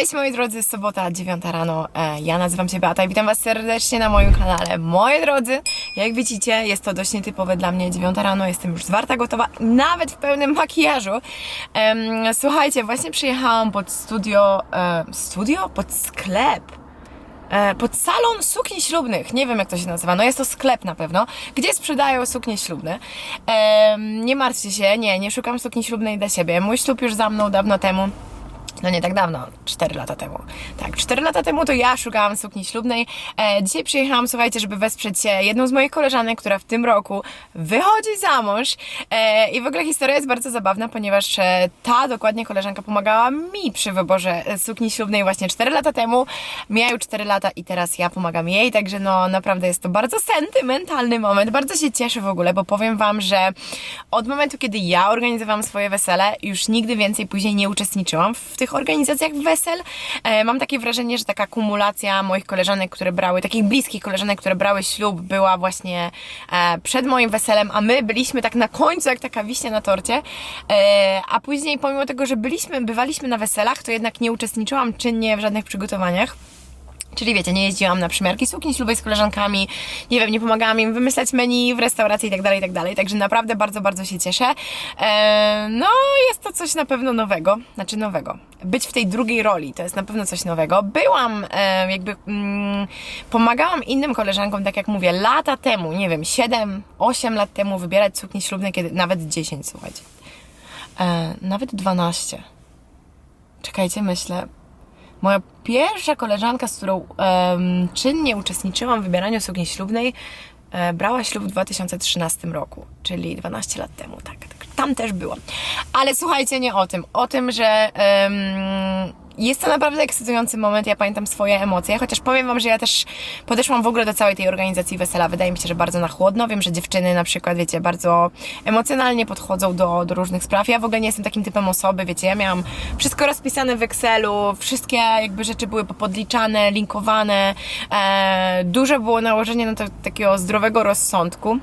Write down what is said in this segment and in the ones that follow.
Cześć moi drodzy, sobota, 9 rano. E, Ja nazywam się Beata i witam Was serdecznie na moim kanale. Moi drodzy, jak widzicie, jest to dość nietypowe dla mnie. 9 rano, jestem już zwarta, gotowa, nawet w pełnym makijażu. Słuchajcie, właśnie przyjechałam pod studio, e, studio? Pod sklep. E, pod salon sukni ślubnych. Nie wiem, jak to się nazywa. No jest to sklep na pewno, gdzie sprzedają suknie ślubne. Em, nie martwcie się, nie, nie szukam sukni ślubnej dla siebie. Mój ślub już za mną dawno temu. No nie tak dawno, 4 lata temu. Tak, 4 lata temu to ja szukałam sukni ślubnej. E, dzisiaj przyjechałam, słuchajcie, żeby wesprzeć się jedną z moich koleżanek, która w tym roku wychodzi za mąż. E, I w ogóle historia jest bardzo zabawna, ponieważ e, ta dokładnie koleżanka pomagała mi przy wyborze e, sukni ślubnej właśnie 4 lata temu. Mijają 4 lata i teraz ja pomagam jej, także no naprawdę jest to bardzo sentymentalny moment. Bardzo się cieszę w ogóle, bo powiem Wam, że od momentu, kiedy ja organizowałam swoje wesele, już nigdy więcej później nie uczestniczyłam w tych organizacjach wesel. E, mam takie wrażenie, że taka kumulacja moich koleżanek, które brały, takich bliskich koleżanek, które brały ślub, była właśnie e, przed moim weselem, a my byliśmy tak na końcu, jak taka wiśnia na torcie. E, a później, pomimo tego, że byliśmy, bywaliśmy na weselach, to jednak nie uczestniczyłam czynnie w żadnych przygotowaniach. Czyli wiecie, nie jeździłam na przymiarki sukni ślubowej z koleżankami, nie wiem, nie pomagałam im wymyślać menu w restauracji i tak dalej, i tak. Także naprawdę bardzo, bardzo się cieszę. Eee, no, jest to coś na pewno nowego, znaczy nowego. Być w tej drugiej roli to jest na pewno coś nowego. Byłam, e, jakby, mm, pomagałam innym koleżankom, tak jak mówię, lata temu, nie wiem, 7, 8 lat temu wybierać suknie ślubne, kiedy nawet 10, słuchajcie. E, nawet 12. Czekajcie, myślę. Moja pierwsza koleżanka, z którą em, czynnie uczestniczyłam w wybieraniu sukni ślubnej, e, brała ślub w 2013 roku, czyli 12 lat temu, tak, tak. Tam też byłam. Ale słuchajcie, nie o tym. O tym, że em, jest to naprawdę ekscytujący moment. Ja pamiętam swoje emocje, chociaż powiem Wam, że ja też podeszłam w ogóle do całej tej organizacji wesela. Wydaje mi się, że bardzo na chłodno. Wiem, że dziewczyny na przykład, wiecie, bardzo emocjonalnie podchodzą do, do różnych spraw. Ja w ogóle nie jestem takim typem osoby, wiecie, ja miałam wszystko rozpisane w Excelu, wszystkie jakby rzeczy były popodliczane, linkowane. E, duże było nałożenie na to takiego zdrowego rozsądku.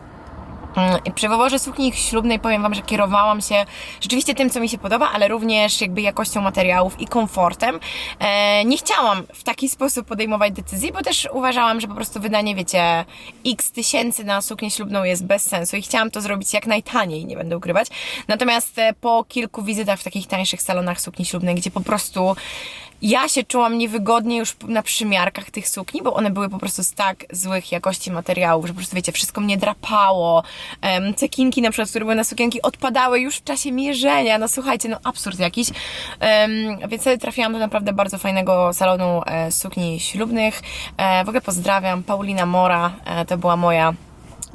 Mm, przy wyborze sukni ślubnej powiem Wam, że kierowałam się rzeczywiście tym, co mi się podoba, ale również jakby jakością materiałów i komfortem. E, nie chciałam w taki sposób podejmować decyzji, bo też uważałam, że po prostu wydanie, wiecie, x tysięcy na suknię ślubną jest bez sensu i chciałam to zrobić jak najtaniej, nie będę ukrywać. Natomiast e, po kilku wizytach w takich tańszych salonach sukni ślubnej, gdzie po prostu ja się czułam niewygodnie już na przymiarkach tych sukni, bo one były po prostu z tak złych jakości materiałów, że po prostu wiecie, wszystko mnie drapało. Um, cekinki na przykład, które były na sukienki, odpadały już w czasie mierzenia. No słuchajcie, no absurd jakiś. Um, więc wtedy trafiłam do naprawdę bardzo fajnego salonu e, sukni ślubnych. E, w ogóle pozdrawiam Paulina Mora, e, to była moja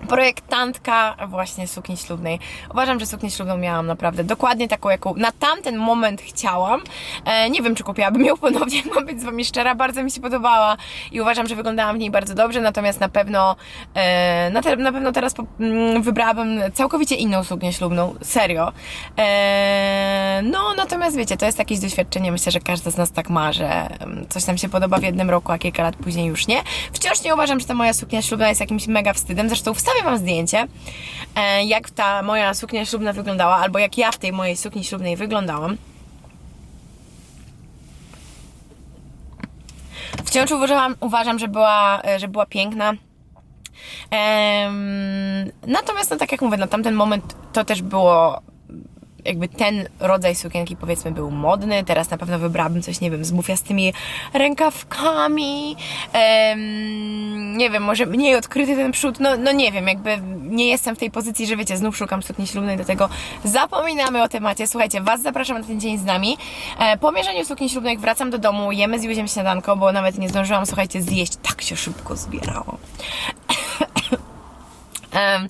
projektantka właśnie sukni ślubnej. Uważam, że suknię ślubną miałam naprawdę dokładnie taką, jaką na tamten moment chciałam. E, nie wiem, czy kupiłabym ją ponownie, mam być z Wami szczera. Bardzo mi się podobała i uważam, że wyglądałam w niej bardzo dobrze, natomiast na pewno e, na, te, na pewno teraz po, mm, wybrałabym całkowicie inną suknię ślubną. Serio. E, no, natomiast wiecie, to jest jakieś doświadczenie. Myślę, że każda z nas tak ma, że mm, coś nam się podoba w jednym roku, a kilka lat później już nie. Wciąż nie uważam, że ta moja suknia ślubna jest jakimś mega wstydem. Zresztą wstawię Wam zdjęcie, e, jak ta moja suknia ślubna wyglądała, albo jak ja w tej mojej sukni ślubnej wyglądałam. Wciąż uważam, uważam że, była, e, że była piękna. Natomiast, no tak jak mówię, na tamten moment to też było jakby ten rodzaj sukienki powiedzmy był modny, teraz na pewno wybrałabym coś, nie wiem, z bufiastymi rękawkami, em, nie wiem, może mniej odkryty ten przód, no, no nie wiem, jakby nie jestem w tej pozycji, że wiecie, znów szukam sukni ślubnej, do tego zapominamy o temacie. Słuchajcie, Was zapraszam na ten dzień z nami. E, po mierzeniu sukni ślubnej wracam do domu, jemy z Józiem śniadanko, bo nawet nie zdążyłam, słuchajcie, zjeść, tak się szybko zbierało. E,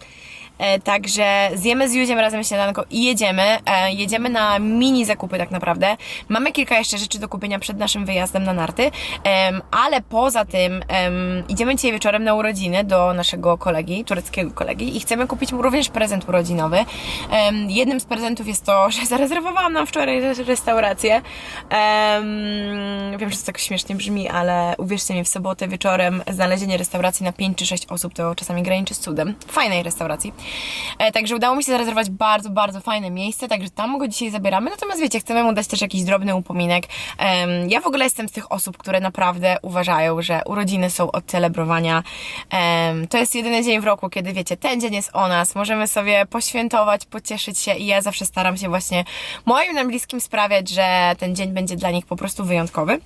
Także zjemy z Józiem razem śniadanko i jedziemy. E, Jedziemy na mini zakupy tak naprawdę. Mamy kilka jeszcze rzeczy do kupienia przed naszym wyjazdem na narty, ale poza tym em, idziemy dzisiaj wieczorem na urodziny do naszego kolegi, tureckiego kolegi i chcemy kupić mu również prezent urodzinowy. Jednym z prezentów jest to, że zarezerwowałam nam wczoraj re- restaurację. Em, Wiem, że to tak śmiesznie brzmi, ale uwierzcie mi, w sobotę wieczorem znalezienie restauracji na 5 czy 6 osób to czasami graniczy z cudem. Fajnej restauracji. E, także udało mi się zarezerwować bardzo, bardzo fajne miejsce, także tam go dzisiaj zabieramy. Natomiast wiecie, chcemy mu dać też jakiś drobny upominek. Ja w ogóle jestem z tych osób, które naprawdę uważają, że urodziny są od celebrowania. To jest jedyny dzień w roku, kiedy wiecie, ten dzień jest o nas, możemy sobie poświętować, pocieszyć się i ja zawsze staram się właśnie moim nam bliskim sprawiać, że ten dzień będzie dla nich po prostu wyjątkowy.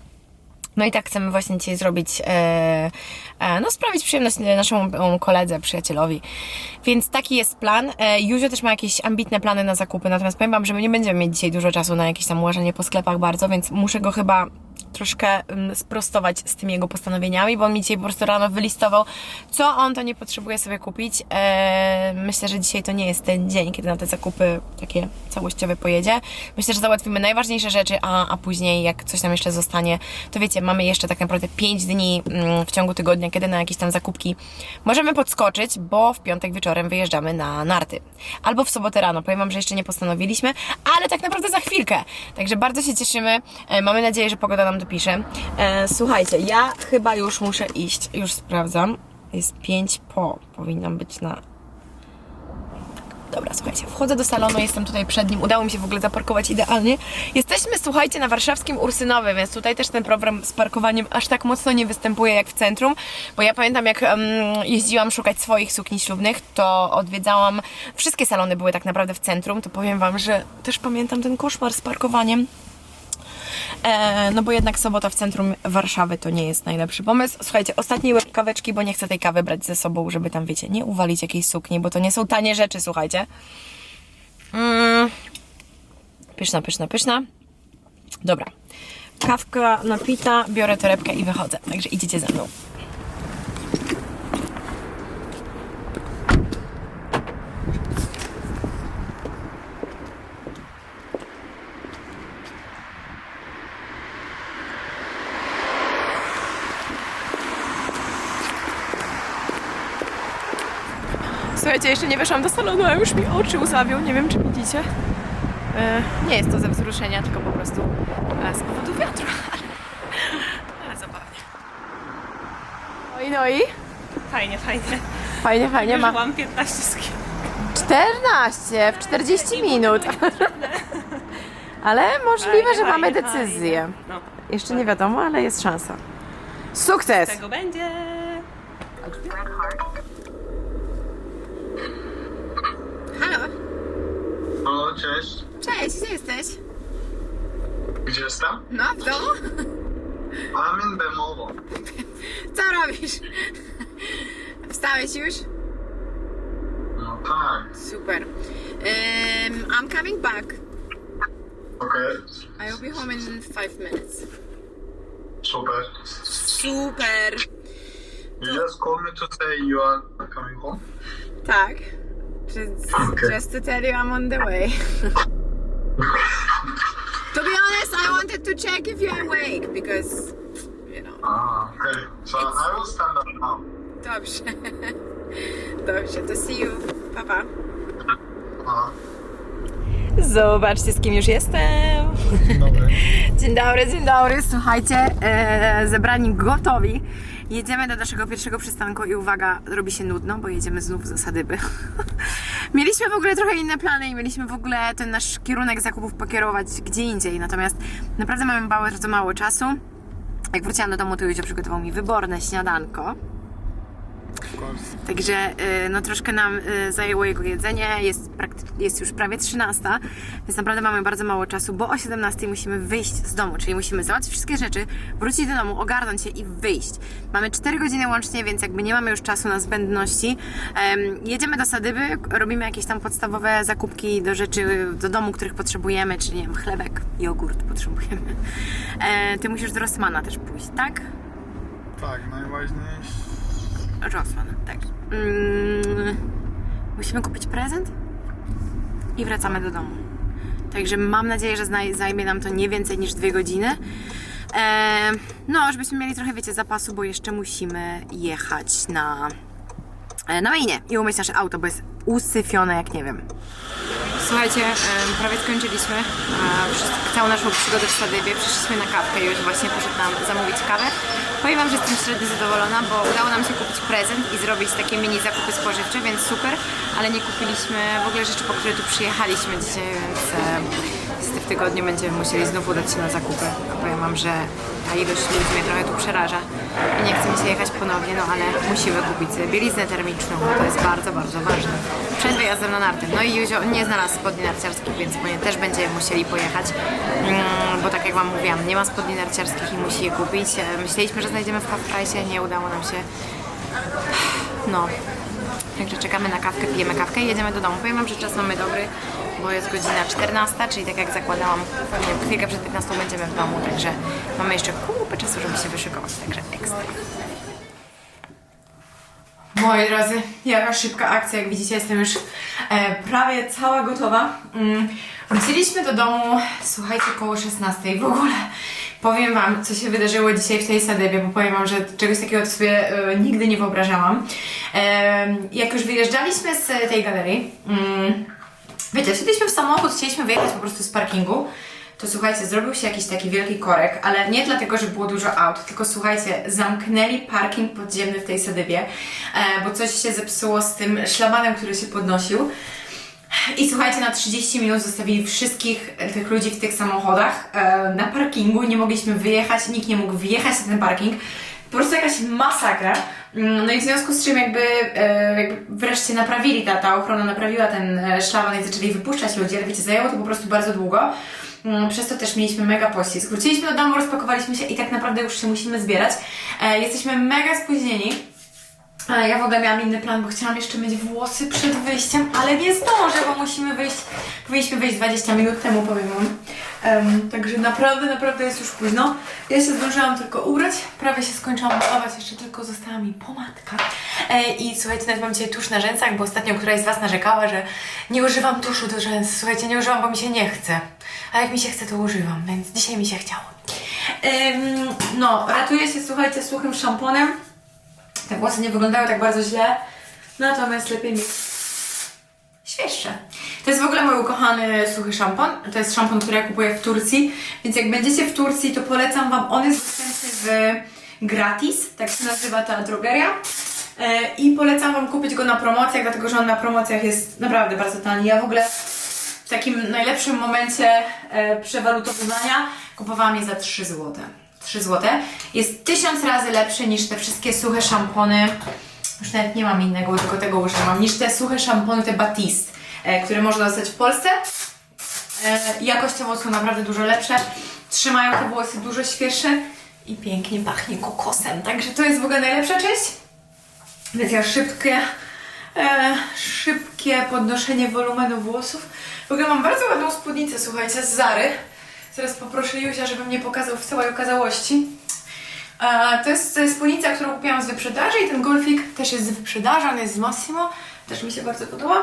No i tak chcemy właśnie dzisiaj zrobić, e, e, no sprawić przyjemność naszemu koledze, przyjacielowi. Więc taki jest plan. E, Józio też ma jakieś ambitne plany na zakupy, natomiast powiem Wam, że my nie będziemy mieć dzisiaj dużo czasu na jakieś tam łażenie po sklepach bardzo, więc muszę go chyba troszkę sprostować z tymi jego postanowieniami, bo on mi dzisiaj po prostu rano wylistował, co on to nie potrzebuje sobie kupić. E, myślę, że dzisiaj to nie jest ten dzień, kiedy na te zakupy takie całościowe pojedzie. Myślę, że załatwimy najważniejsze rzeczy, a, a później jak coś nam jeszcze zostanie, to wiecie, mamy jeszcze tak naprawdę 5 dni mm, w ciągu tygodnia, kiedy na jakieś tam zakupki możemy podskoczyć, bo w piątek wieczorem wyjeżdżamy na narty. Albo w sobotę rano. Powiem Wam, że jeszcze nie postanowiliśmy, ale tak naprawdę za chwilkę. Także bardzo się cieszymy. E, mamy nadzieję, że pogoda nam dopisze. E, słuchajcie, ja chyba już muszę iść. Już sprawdzam. Jest 5 po. Powinnam być na Dobra, słuchajcie, wchodzę do salonu, jestem tutaj przed nim, udało mi się w ogóle zaparkować idealnie. Jesteśmy, słuchajcie, na warszawskim Ursynowym, więc tutaj też ten problem z parkowaniem aż tak mocno nie występuje jak w centrum, bo ja pamiętam jak um, jeździłam szukać swoich sukni ślubnych, to odwiedzałam, wszystkie salony były tak naprawdę w centrum, to powiem Wam, że też pamiętam ten koszmar z parkowaniem. E, no bo jednak sobota w centrum Warszawy to nie jest najlepszy pomysł. Słuchajcie, ostatniej łyk kaweczki, bo nie chcę tej kawy brać ze sobą, żeby tam, wiecie, nie uwalić jakiejś sukni, bo to nie są tanie rzeczy, słuchajcie. Mm. Pyszna, pyszna, pyszna. Dobra. Kawka napita, biorę torebkę i wychodzę. Także idziecie ze mną. Słuchajcie, jeszcze nie weszłam do salonu, a już mi oczy łzawią. Nie wiem, czy widzicie. E, nie jest to ze wzruszenia, tylko po prostu e, z powodu wiatru. Ale zabawnie. No i no i? Fajnie, fajnie. Fajnie, fajnie. Ma Mam 15 skill. 14 w 40 minut. Ale możliwe, że mamy decyzję. No, Jeszcze nie wiadomo, ale jest szansa. Sukces! tego będzie. O, cześć. cześć, gdzie jesteś? Gdzie jestem? No, w domu? I'm in Bemowo. Co robisz? Wstałeś już? No tak. Super. Um, I'm coming back. Okej. I will be home in five minutes. Super. Super. You just called me to say you are coming home? Tak. Just, Okay. just to tell you I'm on the way. to be honest, I wanted to check if you're awake because, you know. Ah, okay. So I will stand up now. Dobrze. Dobrze, to see you. Pa, pa. Aha. Zobaczcie, z kim już jestem. Dobry. Dzień dobry, dzień dobry. Słuchajcie, e, zebrani gotowi. Jedziemy do naszego pierwszego przystanku i uwaga, robi się nudno, bo jedziemy znów za Sadyby. mieliśmy w ogóle trochę inne plany i mieliśmy w ogóle ten nasz kierunek zakupów pokierować gdzie indziej, natomiast naprawdę mamy bardzo mało czasu. Jak wróciłam do domu, to Józio przygotował mi wyborne śniadanko. Także y, no troszkę nam y, zajęło jego jedzenie, jest, jest już prawie 13, więc naprawdę mamy bardzo mało czasu, bo o 17 musimy wyjść z domu, czyli musimy załatwić wszystkie rzeczy, wrócić do domu, ogarnąć się i wyjść. Mamy 4 godziny łącznie, więc jakby nie mamy już czasu na zbędności. Em, jedziemy do Sadyby, robimy jakieś tam podstawowe zakupki do rzeczy do domu, których potrzebujemy, czyli nie wiem, chlebek, jogurt potrzebujemy. E, ty musisz do Rossmana też pójść, tak? Tak, najważniejsze. Rossmann, tak. Mm, musimy kupić prezent i wracamy do domu. Także mam nadzieję, że zajmie nam to nie więcej niż dwie godziny. E, no, żebyśmy mieli trochę, wiecie, zapasu, bo jeszcze musimy jechać na, e, na mainie i umyć nasze auto, bo jest usyfione jak nie wiem. Słuchajcie, prawie skończyliśmy całą naszą przygodę w Sadybie. Przyszliśmy na kawkę i już właśnie poszedł nam zamówić kawę. Powiem Wam, że jestem średnio zadowolona, bo udało nam się kupić prezent i zrobić takie mini zakupy spożywcze, więc super, ale nie kupiliśmy w ogóle rzeczy, po które tu przyjechaliśmy dzisiaj, więc niestety w tygodniu będziemy musieli znów udać się na zakupy. A powiem Wam, że ta ilość ludzi mnie trochę tu przeraża i nie chce mi się jechać ponownie, no ale musimy kupić sobie bieliznę termiczną, bo to jest bardzo, bardzo ważne. Przed wyjazdem na narty. No i Józio nie znalazł spodni narciarskich, więc po nie też będziemy musieli pojechać, mm, bo tak jak Wam mówiłam, nie ma spodni narciarskich i musi je kupić. E, Myśleliśmy, że znajdziemy w Half-Price, nie udało nam się. No, Także czekamy na kawkę, pijemy kawkę i jedziemy do domu. Powiem Wam, że czas mamy dobry, bo jest godzina 14, czyli tak jak zakładałam, pewnie chwilkę przed 15 będziemy w domu, także mamy jeszcze kupę czasu, żeby się wyszykować, także ekstra. Moi drodzy, jaka szybka akcja, jak widzicie jestem już e, prawie cała gotowa. Mm, wróciliśmy do domu, słuchajcie, koło 16 w ogóle. Powiem Wam, co się wydarzyło dzisiaj w tej sadebie, bo powiem Wam, że czegoś takiego sobie e, nigdy nie wyobrażałam. E, jak już wyjeżdżaliśmy z tej galerii, mm, wiecie, wsiedliśmy w samochód, chcieliśmy wyjechać po prostu z parkingu, to słuchajcie, zrobił się jakiś taki wielki korek, ale nie dlatego, że było dużo aut, tylko słuchajcie, zamknęli parking podziemny w tej sadybie, e, bo coś się zepsuło z tym szlabanem, który się podnosił. I słuchajcie, na 30 minut zostawili wszystkich tych ludzi w tych samochodach e, na parkingu, nie mogliśmy wyjechać, nikt nie mógł wyjechać na ten parking. Po prostu jakaś masakra. Mm, No i w związku z czym jakby, e, jakby wreszcie naprawili, ta, ta ochrona naprawiła ten e, szlaban i zaczęli wypuszczać ludzi, ale wiecie, zajęło to po prostu bardzo długo. Mm, Przez to też mieliśmy mega pościsk. Wróciliśmy do domu, rozpakowaliśmy się i tak naprawdę już się musimy zbierać. E, Jesteśmy mega spóźnieni. A ja w ogóle miałam inny plan, bo chciałam jeszcze mieć włosy przed wyjściem, ale nie zdążę, bo musimy wyjść, powinniśmy wyjść 20 minut temu, powiem wam. Także naprawdę, naprawdę jest już późno. Ja się zdążyłam tylko ubrać, prawie się skończyłam malować, jeszcze tylko została mi pomadka. E, I słuchajcie, nawet mam dzisiaj tusz na rzęsach, bo ostatnio któraś z Was narzekała, że nie używam tuszu do rzęs. Słuchajcie, nie używam, bo mi się nie chce. A jak mi się chce, to używam, więc dzisiaj mi się chciało. Em, no, ratuję się, słuchajcie, suchym szamponem. Te włosy nie wyglądały tak bardzo źle, natomiast lepiej mieć świeższe. To jest w ogóle mój ukochany suchy szampon. To jest szampon, który ja kupuję w Turcji, więc jak będziecie w Turcji, to polecam Wam. On jest dostępny w gratis, tak się nazywa ta drogeria. E, I polecam Wam kupić go na promocjach, dlatego że on na promocjach jest naprawdę bardzo tani. Ja w ogóle w takim najlepszym momencie e, przewalutowywania kupowałam je za 3 zł. 3 zł. Jest tysiąc razy lepszy niż te wszystkie suche szampony. Już nawet nie mam innego, tylko tego używam. Niż te suche szampony, te Batiste, e, które można dostać w Polsce. E, jakościowo są naprawdę dużo lepsze. Trzymają te włosy dużo świeższe i pięknie pachnie kokosem. Także to jest w ogóle najlepsza część. Więc ja szybkie, e, szybkie podnoszenie wolumenu włosów. W ogóle mam bardzo ładną spódnicę, słuchajcie, z Zary. Zaraz poproszę Józia, żeby mnie pokazał w całej okazałości. E, to, jest, spódnica, którą kupiłam z wyprzedaży i ten golfik też jest z wyprzedaży, on jest z Massimo. Też mi się bardzo podoba.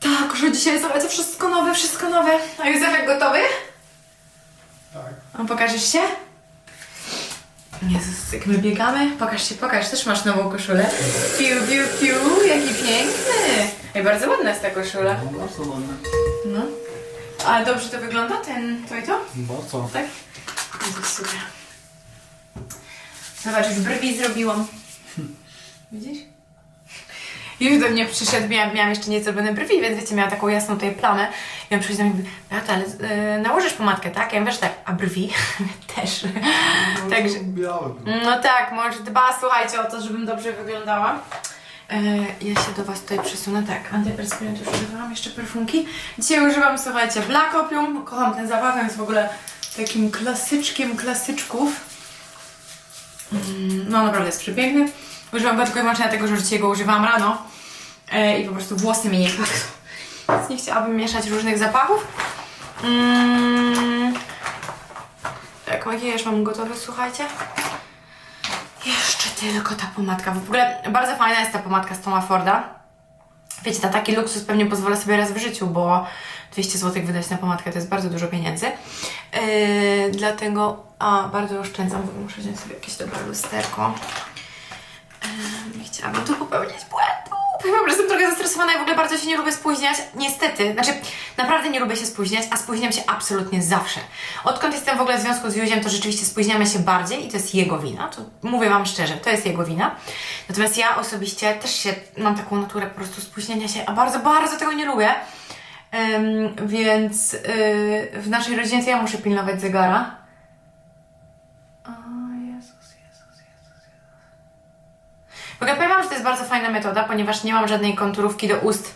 Tak, że dzisiaj słuchajcie, wszystko nowe, wszystko nowe. A Józefek gotowy? Tak. A pokażesz się? Jezus, jak my biegamy. Pokaż się, pokaż, też masz nową koszulę. Piu, piu, piu, jaki piękny. I bardzo ładna jest ta koszula. Bardzo ładne. No. A dobrze to wygląda, ten, to i to? Bardzo. Tak? Jezus, super. Zobacz, już brwi zrobiłam. Widzisz? Już do mnie przyszedł, miałam, miałam jeszcze niezrobione brwi, więc wiecie, miałam taką jasną tutaj plamę. I on przyszedł do mnie i mówi, Beata, ale yy, nałożysz pomadkę, tak? Ja mówię, że tak, a brwi? też. Także, Białe. no tak, może dba, słuchajcie, o to, żebym dobrze wyglądała. E, ja się do Was tutaj przesunę, tak, antyperspirant już używałam, jeszcze perfumki. Dzisiaj używam, słuchajcie, Black Opium, kocham ten zapach, on jest w ogóle takim klasyczkiem klasyczków. Mm, No naprawdę jest przepiękny. Używam go tylko i wyłącznie dlatego, że dzisiaj go używałam rano e, i po prostu włosy mi nie pachną. Więc nie chciałabym mieszać różnych zapachów. Mm, tak, makijaż mam gotowy, słuchajcie. Jeszcze tylko ta pomadka. W ogóle bardzo fajna jest ta pomadka z Toma Forda. Wiecie, na taki luksus pewnie pozwolę sobie raz w życiu, bo 200 zł wydać na pomadkę to jest bardzo dużo pieniędzy. Yy, dlatego a, bardzo oszczędzam, bo muszę wziąć sobie jakieś dobre lusterko. Yy, nie chciałabym tu popełnić błędu. Powiem, że jestem trochę zestresowana i w ogóle bardzo się nie lubię spóźniać. Niestety, znaczy naprawdę nie lubię się spóźniać, a spóźniam się absolutnie zawsze. Odkąd jestem w ogóle w związku z Józiem, to rzeczywiście spóźniamy się bardziej i to jest jego wina. To mówię Wam szczerze, to jest jego wina. Natomiast ja osobiście też się mam taką naturę po prostu spóźniania się, a bardzo, bardzo tego nie lubię. Ym, więc yy, w naszej rodzinie ja muszę pilnować zegara. W ogóle powiem że to jest bardzo fajna metoda, ponieważ nie mam żadnej konturówki do ust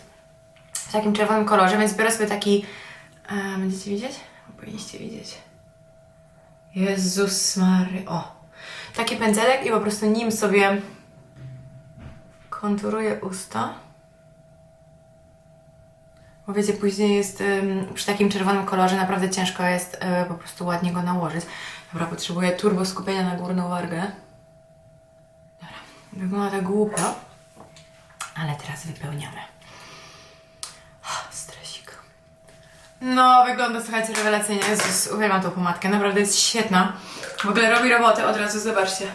w takim czerwonym kolorze, więc biorę sobie taki... E, będziecie widzieć? Powinniście widzieć. Jezus Mary. O! Taki pędzelek i po prostu nim sobie konturuję usta. Bo wiecie, później jest ym, przy takim czerwonym kolorze naprawdę ciężko jest y, po prostu ładnie go nałożyć. Dobra, potrzebuję turbo skupienia na górną wargę. Wygląda tak głupio, ale teraz wypełniamy. Stresik. No, wygląda, słuchajcie, rewelacyjnie. Jezus, uwielbiam tą pomadkę, naprawdę jest świetna. W ogóle robi robotę od razu, zobaczcie.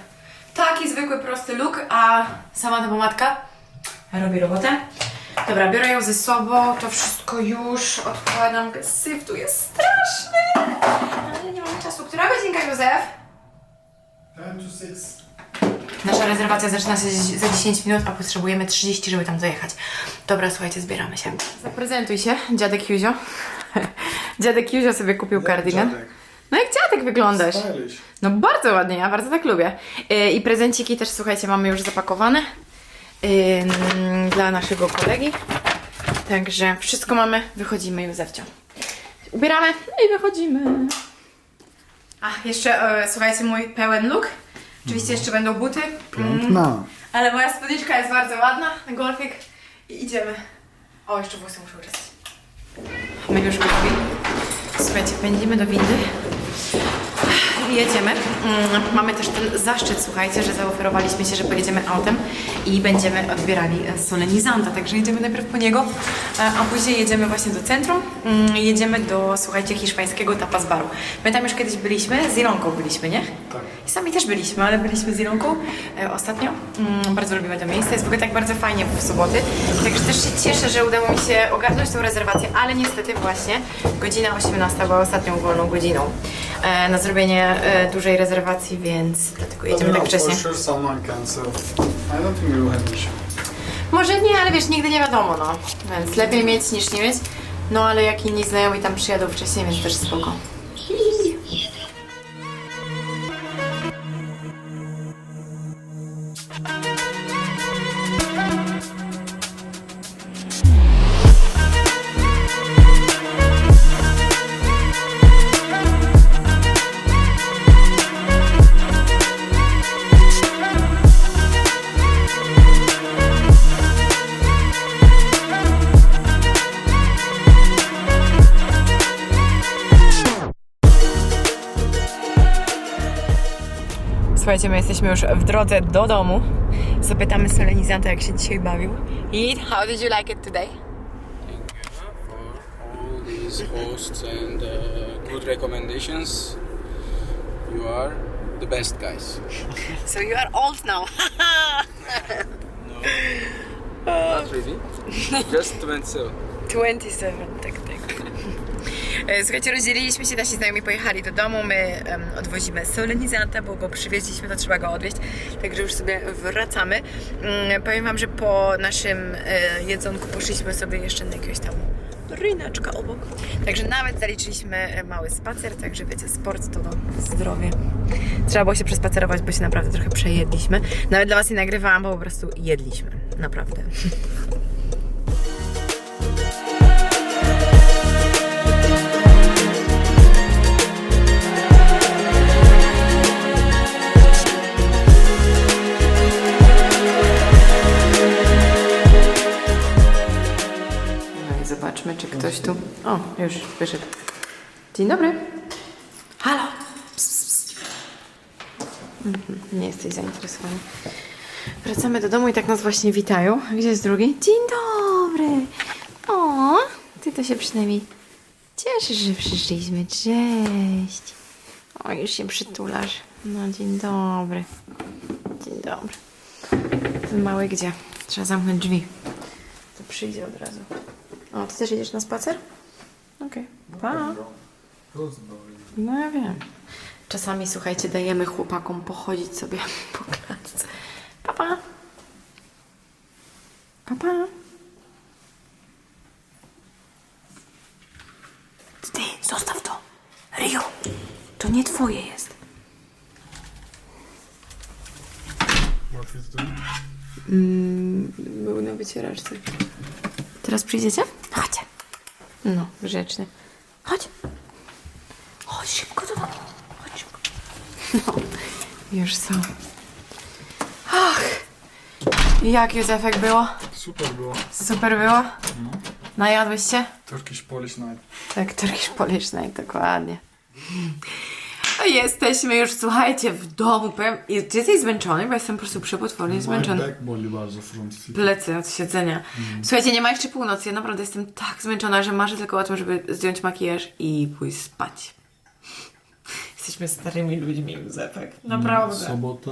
Taki zwykły, prosty look, a sama ta pomadka robi robotę. Dobra, biorę ją ze sobą, to wszystko już odkładam. Syf tu jest straszny, ale nie mam czasu. Która godzinka, Józef? 10 to 6. Nasza rezerwacja zaczyna się za 10 minut, a potrzebujemy 30, żeby tam dojechać. Dobra, słuchajcie, zbieramy się. Zaprezentuj się, dziadek Józio. dziadek Józio sobie kupił kardigan. dziadek. No jak dziadek wyglądasz? Stylish. No bardzo ładnie, ja bardzo tak lubię. Yy, I prezenciki też, słuchajcie, mamy już zapakowane yy, dla naszego kolegi. Także wszystko mamy, wychodzimy Józefcio. Ubieramy i wychodzimy. A, jeszcze, e, słuchajcie, mój pełen look. Oczywiście jeszcze będą buty. Mm, Piękna. ale moja spódniczka jest bardzo ładna, na golfik. I idziemy. O, jeszcze włosy muszę uczesać. My już gotowi. Słuchajcie, pędzimy do windy. Jedziemy. Mm, Mamy też ten zaszczyt, słuchajcie, że zaoferowaliśmy się, że pojedziemy autem i będziemy odbierali e, solenizanta. Także jedziemy najpierw po niego, e, a później jedziemy właśnie do centrum. Mm, Jedziemy do, słuchajcie, hiszpańskiego tapas baru. My tam już kiedyś byliśmy, z Ilonką byliśmy, nie? Tak. I sami też byliśmy, ale byliśmy z Ilonką e, ostatnio. Mm, bardzo lubimy to miejsce, jest w ogóle tak bardzo fajnie w soboty. Także też się cieszę, że udało mi się ogarnąć tą rezerwację, ale niestety właśnie godzina 18 była ostatnią wolną godziną na zrobienie e, dużej rezerwacji, więc dlatego jedziemy tak for wcześnie. sure someone cancel. I don't think we will have an issue. Może nie, ale wiesz, nigdy nie wiadomo, no. Więc lepiej mieć niż nie mieć. No ale jak inni znajomi tam przyjadą wcześniej, więc też spoko. Słuchajcie, my jesteśmy już w drodze do domu. Zapytamy solenizanta, jak się dzisiaj bawił. Eat, how did you like it today? for all these hosts and uh, good recommendations. You are the best guys. So you are old now. Not really. Just 27. 27, tak, Słuchajcie, rozdzieliliśmy się, nasi znajomi pojechali do domu, my em, odwozimy solenizanta, bo go przywieźliśmy, to trzeba go odwieźć, także już sobie wracamy. Mm, powiem Wam, że po naszym e, jedzonku poszliśmy sobie jeszcze na jakiegoś tam rynaczka obok, także nawet zaliczyliśmy e, mały spacer, także wiecie, sport to zdrowie. Trzeba było się przespacerować, bo się naprawdę trochę przejedliśmy. Nawet dla Was nie nagrywałam, bo po prostu jedliśmy, naprawdę. ktoś tu. O, już wyszedł. Dzień dobry. Halo. Mhm, Nie jesteś zainteresowany. Wracamy do domu i tak nas właśnie witają. Gdzie jest drugi? Dzień dobry. O, ty to się przynajmniej cieszysz, że przyszliśmy. Cześć. O, już się przytulasz. No, dzień dobry. Dzień dobry. Ten mały gdzie? Trzeba zamknąć drzwi. przyjdzie od razu. O, ty też idziesz na spacer? Okej. Pa. No ja wiem. Czasami, słuchajcie, dajemy chłopakom pochodzić sobie po klatce. Papa. Papa. Ty, zostaw to. Rio, to nie twoje jest. What is doing? Był na wycieraczce. Teraz przyjdziecie? No, grzecznie. Chodź. Chodź szybko do. Chodź szybko. No, już są. Ach. Jak Józefek było? Super było. Super było? Najadłeś się? Turkish Polish night. Tak, Turkish Polish Night, dokładnie. Jesteśmy już, słuchajcie, w domu. Powiem, ty jesteś zmęczony, bo jestem po prostu przepotwornie zmęczony. My back boli bardzo from city. Plecy od siedzenia. Słuchajcie, nie ma jeszcze północy. Ja naprawdę jestem tak zmęczona, że marzę tylko o tym, żeby zdjąć makijaż i pójść spać. Jesteśmy starymi ludźmi, Józefek. Naprawdę. Sobota.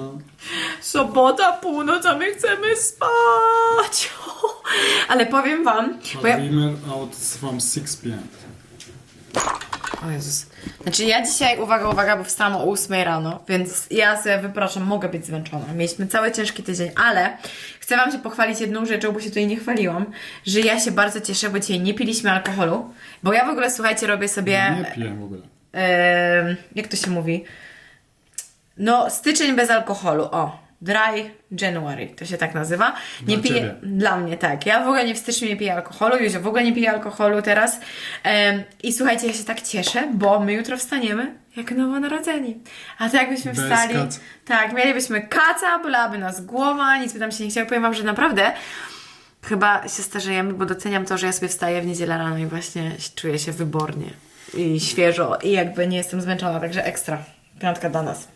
Sobota, północ, a my chcemy spać. Ale powiem wam, bo ja... Out from 6 p.m. O Jezus. Znaczy ja dzisiaj, uwaga, uwaga, bo wstałam o 8 rano, więc ja sobie wypraszam, mogę być zmęczona. Mieliśmy cały ciężki tydzień, ale chcę Wam się pochwalić jedną rzeczą, bo się tutaj nie chwaliłam, że ja się bardzo cieszę, bo dzisiaj nie piliśmy alkoholu, bo ja w ogóle, słuchajcie, robię sobie... Nie piję w ogóle. em, jak to się mówi? No, styczeń bez alkoholu, o. Dry January, to się tak nazywa. Nie Dla piję. ciebie. Dla mnie tak. Ja w ogóle nie w styczniu nie piję alkoholu, Józio w ogóle nie pije alkoholu teraz. Em, I słuchajcie, ja się tak cieszę, bo my jutro wstaniemy jak nowonarodzeni. A to jakbyśmy Bez wstali. kac. Tak, mielibyśmy kaca, bolałaby nas głowa, nic by tam się nie chciało. Powiem Wam, że naprawdę chyba się starzejemy, bo doceniam to, że ja sobie wstaję w niedzielę rano i właśnie czuję się wybornie i świeżo i jakby nie jestem zmęczona, także ekstra. Piątka dla nas.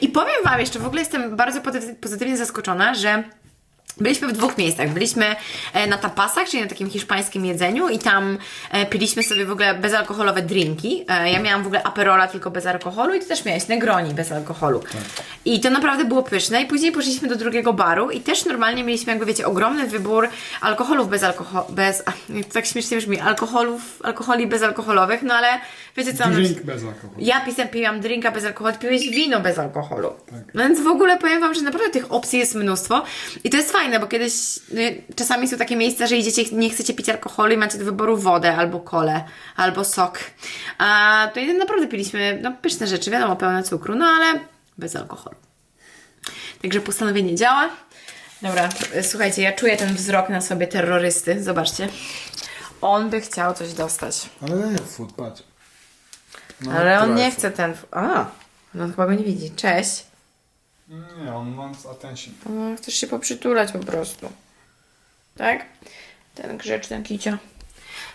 I powiem Wam jeszcze, w ogóle jestem bardzo pozytyw- pozytywnie zaskoczona, że Byliśmy w dwóch miejscach. Byliśmy e, na tapasach, czyli na takim hiszpańskim jedzeniu i tam e, piliśmy sobie w ogóle bezalkoholowe drinki. E, ja miałam w ogóle aperola tylko bez alkoholu i ty też miałeś Negroni bez alkoholu. I to naprawdę było pyszne i później poszliśmy do drugiego baru i też normalnie mieliśmy jakby wiecie ogromny wybór alkoholów bez alkoholu, bez, tak śmiesznie brzmi, alkoholów, alkoholi bezalkoholowych, no ale wiecie co? no- Drink bez alkoholu. ja pisem, piłam drinka bez alkoholu, piłeś wino bez alkoholu. Tak. Więc w ogóle powiem Wam, że naprawdę tych opcji jest mnóstwo. I to jest fajne, bo kiedyś no, czasami są takie miejsca, że idziecie, nie chcecie pić alkoholu i macie do wyboru wodę albo kolę, albo sok. A to naprawdę piliśmy no, pyszne rzeczy, wiadomo, pełne cukru, no ale bez alkoholu. Także postanowienie działa. Dobra, e, słuchajcie, ja czuję ten wzrok na sobie terrorysty. Zobaczcie. On by chciał coś dostać. Ale daję food, patrz. No, Ale on nie chce ten. A, no on chyba go nie widzi. Cześć. Nie, on wants attention. O, chcesz się poprzytulać po prostu. Tak? Ten grzeczny kicia.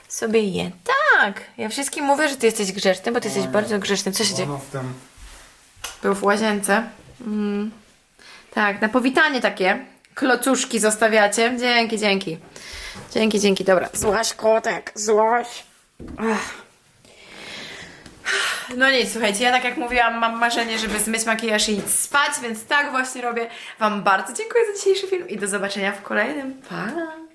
Sobie je. Tak! Ja wszystkim mówię, że ty jesteś grzeczny, bo ty jesteś bardzo grzeczny. Co się dzieje? Of them. Był w łazience. Mm. Tak, na powitanie takie. Klocuszki zostawiacie. Dzięki, dzięki. Dzięki, dzięki. Dobra. Złaś kotek, złaś. Ach. No nic, słuchajcie, ja tak jak mówiłam, mam marzenie, żeby zmyć makijaż i iść spać, więc tak właśnie robię. Wam bardzo dziękuję za dzisiejszy film i do zobaczenia w kolejnym. Pa!